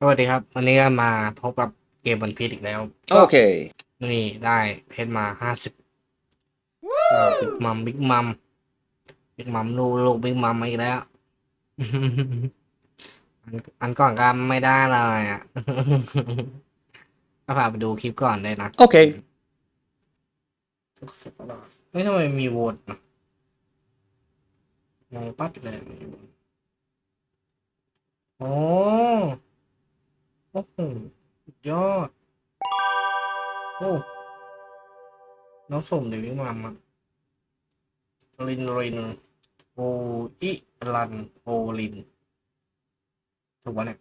สวัสดีครับ วันนี้ก็มาพบกับเกมวันพีชอีกแล้ว Okay. นี่ได้เพชรมาห้าสิบบิ๊กมัมบิ๊กมัมบิ๊กมัมลูกลูกบิ๊กมัมมาอีกแล้ว อันอันก่อนก็ไม่ได้เลยอะก็พาไปดูคลิปก่อนได้นะ Okay. ไม่ทำไมมีโหวตนะงงปัดเลยโอ้ โอ้โหยอด โอ้น้องส่งเดี๋ยววิ่งมามาลินรินโออิรันโอลินถูกปะเนี่ย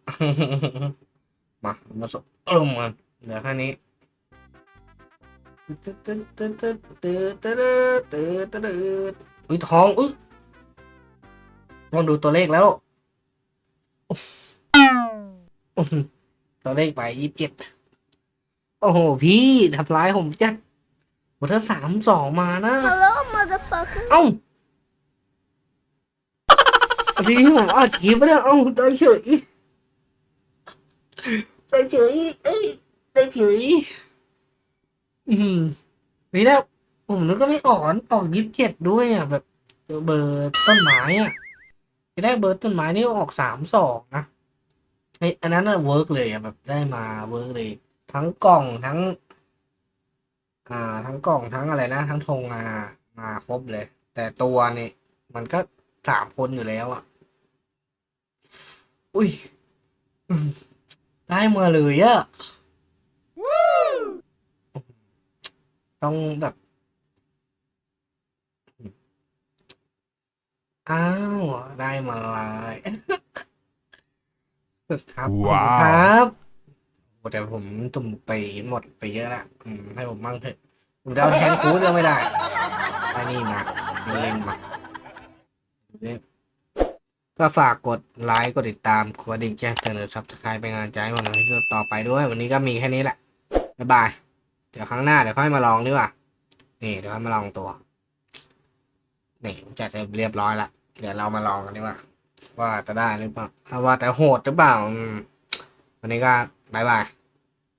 มามาส่งเออมาเดี๋ยวแค่นี้ตึ๊ดตึ๊ดตึ๊ดตึ๊ดตึ๊ดตึ๊ดตึ๊ดตึ๊ดตึ๊ดอุ้ยท้องอุ้ยต้องดูตัวเลขแล้วอื้อหือ ตัวเลขไปยี่สิบเจ็ดโอ้โห พี่ทำร้ายผมจัดโหถ้าสามสองมานะ Hello, motherfucker. เอ้าพี่ผมอัดคลิปไปแล้วเอ้าได้เฉยได้เฉยเอ้ยได้เฉยอืมนี่แล้วผมนึกก็ไม่ออกออกยิบเจ็ดด้วยอะแบบเบอร์ต้นไม้อะทีแรกเบอร์ต้นไม้นี่ออกสามสองนะ ไออันนั้นอะเวิร์กเลยอะแบบได้มาเวิร์กเลย ทั้งกล่องทั้ง อ่า ทั้งกล่องทั้งอะไรนะ ทั้งธงมามาครบเลย แต่ตัวนี่มันก็สามคนอยู่แล้วอะอุ้ย ได้มาเลยอะต้องแบบอ้าว ได้มาเลย ครับขอบคุณว้าวครับโอ้แต่ผมตุ่มไปหมดไปเยอะละอืมให้ผมบ้างเถอะผมจะเอาแทนคูดก็ไม่ได้ไอ้นี่มาเล่นมาเนี่ยก็ฝากกดไลค์กดติดตามกดกระดิ่งแจ้งเตือนหรือซับสไครป์เป็นกำลังใจให้ผมในที่สุดต่อไปด้วย วันนี้ก็มีแค่นี้แหละบ๊ายบาย เดี๋ยวครั้งหน้าเดี๋ยวค่อยมาลองดีกว่า นี่เดี๋ยวค่อยมาลองตัว นี่ผมจัดเรียบร้อยละเดี๋ยวเรามาลองกันดีกว่า ว่าจะได้หรือเปล่าว่าแต่โหดหรือเปล่าอันนี้ก็บายบาย